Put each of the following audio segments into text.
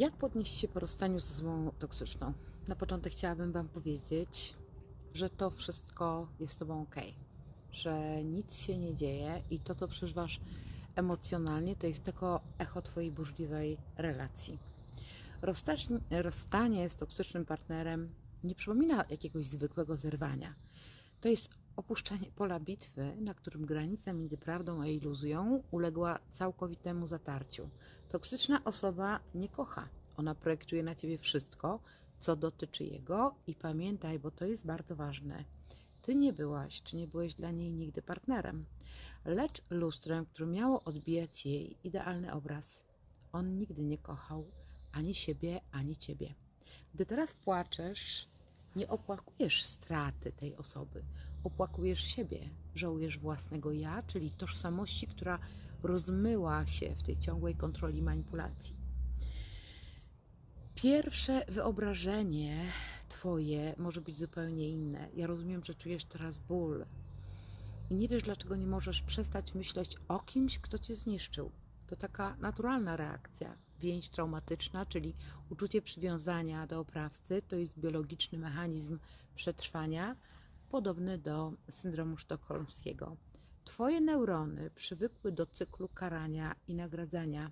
Jak podnieść się po rozstaniu z osobą toksyczną? Na początek chciałabym Wam powiedzieć, że to wszystko jest z Tobą ok, że nic się nie dzieje i to, co przeżywasz emocjonalnie, to jest tylko echo Twojej burzliwej relacji. Rozstanie z toksycznym partnerem nie przypomina jakiegoś zwykłego zerwania. To jest opuszczenie pola bitwy, na którym granica między prawdą a iluzją uległa całkowitemu zatarciu. Toksyczna osoba nie kocha. Ona projektuje na ciebie wszystko, co dotyczy jego i pamiętaj, bo to jest bardzo ważne. Ty nie byłaś, czy nie byłeś dla niej nigdy partnerem, lecz lustrem, które miało odbijać jej idealny obraz. On nigdy nie kochał ani siebie, ani ciebie. Gdy teraz płaczesz, nie opłakujesz straty tej osoby, opłakujesz siebie, żałujesz własnego ja, czyli tożsamości, która rozmyła się w tej ciągłej kontroli manipulacji. Pierwsze wyobrażenie Twoje może być zupełnie inne. Ja rozumiem, że czujesz teraz ból i nie wiesz, dlaczego nie możesz przestać myśleć o kimś, kto Cię zniszczył. To taka naturalna reakcja. Więź traumatyczna, czyli uczucie przywiązania do oprawcy, to jest biologiczny mechanizm przetrwania, podobny do syndromu sztokholmskiego. Twoje neurony przywykły do cyklu karania i nagradzania.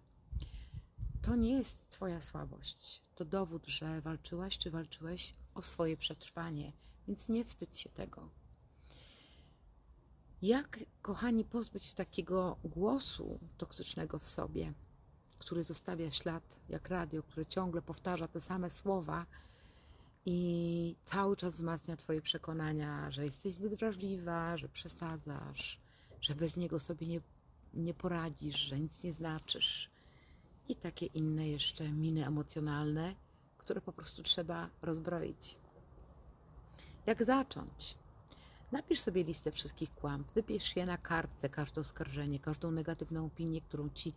To nie jest Twoja słabość. To dowód, że walczyłaś czy walczyłeś o swoje przetrwanie, więc nie wstydź się tego. Jak, kochani, pozbyć się takiego głosu toksycznego w sobie, który zostawia ślad jak radio, które ciągle powtarza te same słowa i cały czas wzmacnia Twoje przekonania, że jesteś zbyt wrażliwa, że przesadzasz, że bez niego sobie nie, nie poradzisz, że nic nie znaczysz i takie inne jeszcze miny emocjonalne, które po prostu trzeba rozbroić. Jak zacząć? Napisz sobie listę wszystkich kłamstw, wypisz je na kartce, każde oskarżenie, każdą negatywną opinię, którą ci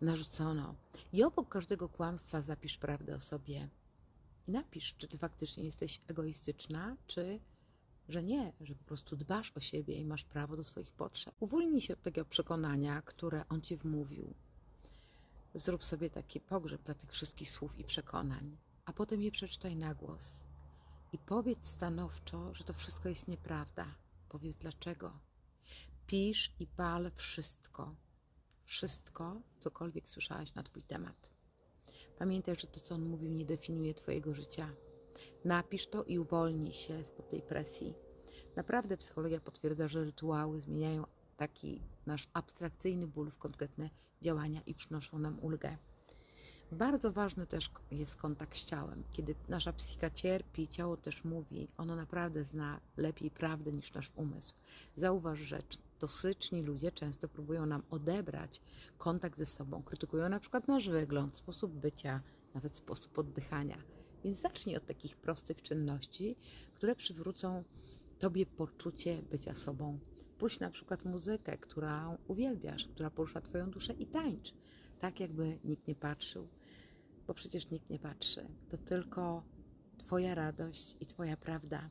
narzucono. I obok każdego kłamstwa zapisz prawdę o sobie. I napisz, czy ty faktycznie jesteś egoistyczna, czy że nie, że po prostu dbasz o siebie i masz prawo do swoich potrzeb. Uwolnij się od tego przekonania, które on ci wmówił. Zrób sobie taki pogrzeb dla tych wszystkich słów i przekonań, a potem je przeczytaj na głos. I powiedz stanowczo, że to wszystko jest nieprawda. Powiedz dlaczego. Pisz i pal wszystko. Wszystko, cokolwiek słyszałaś na Twój temat. Pamiętaj, że to, co on mówił, nie definiuje Twojego życia. Napisz to i uwolnij się spod tej presji. Naprawdę psychologia potwierdza, że rytuały zmieniają taki nasz abstrakcyjny ból w konkretne działania i przynoszą nam ulgę. Bardzo ważny też jest kontakt z ciałem. Kiedy nasza psychika cierpi, ciało też mówi, ono naprawdę zna lepiej prawdę niż nasz umysł. Zauważ, że tosyczni ludzie często próbują nam odebrać kontakt ze sobą, krytykują na przykład nasz wygląd, sposób bycia, nawet sposób oddychania. Więc zacznij od takich prostych czynności, które przywrócą Tobie poczucie bycia sobą. Puść na przykład muzykę, którą uwielbiasz, która porusza Twoją duszę i tańcz, tak jakby nikt nie patrzył, bo przecież nikt nie patrzy. To tylko Twoja radość i Twoja prawda.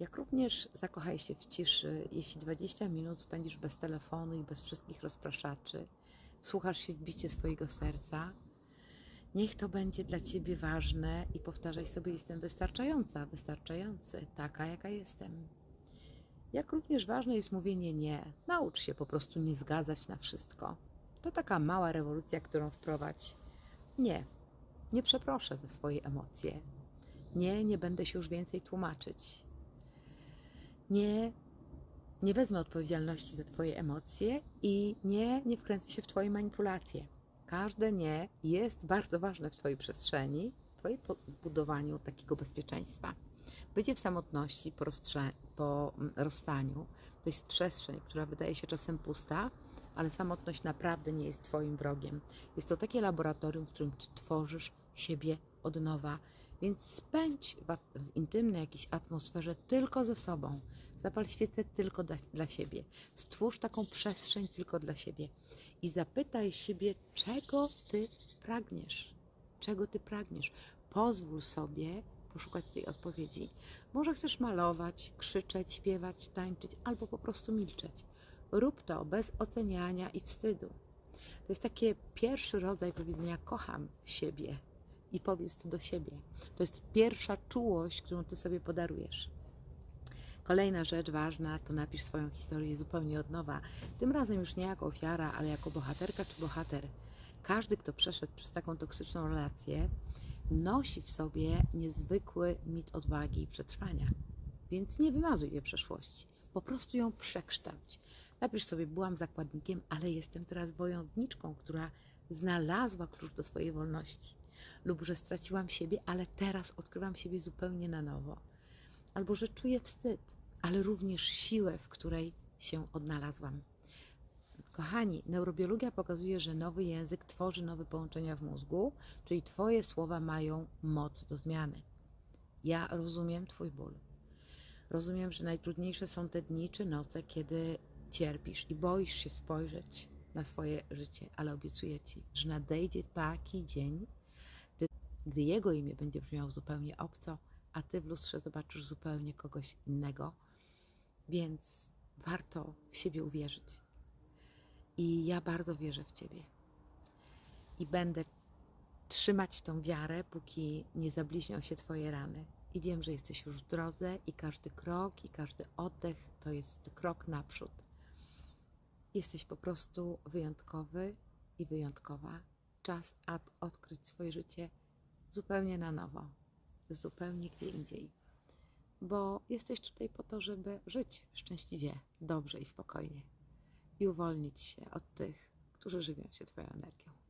Jak również zakochaj się w ciszy, jeśli 20 minut spędzisz bez telefonu i bez wszystkich rozpraszaczy, słuchasz się w bicie swojego serca, niech to będzie dla Ciebie ważne i powtarzaj sobie, jestem wystarczająca, wystarczający, taka jaka jestem. Jak również ważne jest mówienie nie. Naucz się po prostu nie zgadzać na wszystko. To taka mała rewolucja, którą wprowadź. Nie, nie przeproszę za swoje emocje. Nie, nie będę się już więcej tłumaczyć. Nie, nie wezmę odpowiedzialności za Twoje emocje i nie, nie wkręcę się w Twoje manipulacje. Każde nie jest bardzo ważne w Twojej przestrzeni, w Twoim budowaniu takiego bezpieczeństwa. Bycie w samotności po, po rozstaniu to jest przestrzeń, która wydaje się czasem pusta, ale samotność naprawdę nie jest Twoim wrogiem. Jest to takie laboratorium, w którym Ty tworzysz siebie od nowa. Więc spędź w, intymnej jakiejś atmosferze tylko ze sobą. Zapal świecę tylko dla, dla siebie. Stwórz taką przestrzeń tylko dla siebie. I zapytaj siebie, czego Ty pragniesz. Czego Ty pragniesz. Pozwól sobie poszukać tej odpowiedzi. Może chcesz malować, krzyczeć, śpiewać, tańczyć albo po prostu milczeć. Rób to bez oceniania i wstydu. To jest taki pierwszy rodzaj powiedzenia kocham siebie. I powiedz to do siebie. To jest pierwsza czułość, którą ty sobie podarujesz. Kolejna rzecz ważna to napisz swoją historię zupełnie od nowa. Tym razem już nie jako ofiara, ale jako bohaterka czy bohater. Każdy, kto przeszedł przez taką toksyczną relację, nosi w sobie niezwykły mit odwagi i przetrwania. Więc nie wymazuj jej przeszłości. Po prostu ją przekształć. Napisz sobie, byłam zakładnikiem, ale jestem teraz wojowniczką, która znalazła klucz do swojej wolności. Lub że straciłam siebie, ale teraz odkrywam siebie zupełnie na nowo. Albo że czuję wstyd, ale również siłę, w której się odnalazłam. Kochani, neurobiologia pokazuje, że nowy język tworzy nowe połączenia w mózgu, czyli Twoje słowa mają moc do zmiany. Ja rozumiem Twój ból. Rozumiem, że najtrudniejsze są te dni czy noce, kiedy cierpisz i boisz się spojrzeć na swoje życie, ale obiecuję Ci, że nadejdzie taki dzień, gdy Jego imię będzie brzmiało zupełnie obco, a Ty w lustrze zobaczysz zupełnie kogoś innego, więc warto w siebie uwierzyć. I ja bardzo wierzę w Ciebie. I będę trzymać tą wiarę, póki nie zabliźnią się Twoje rany. I wiem, że jesteś już w drodze, i każdy krok, i każdy oddech to jest krok naprzód. Jesteś po prostu wyjątkowy i wyjątkowa. Czas ad- odkryć swoje życie zupełnie na nowo, zupełnie gdzie indziej. Bo jesteś tutaj po to, żeby żyć szczęśliwie, dobrze i spokojnie i uwolnić się od tych, którzy żywią się Twoją energią.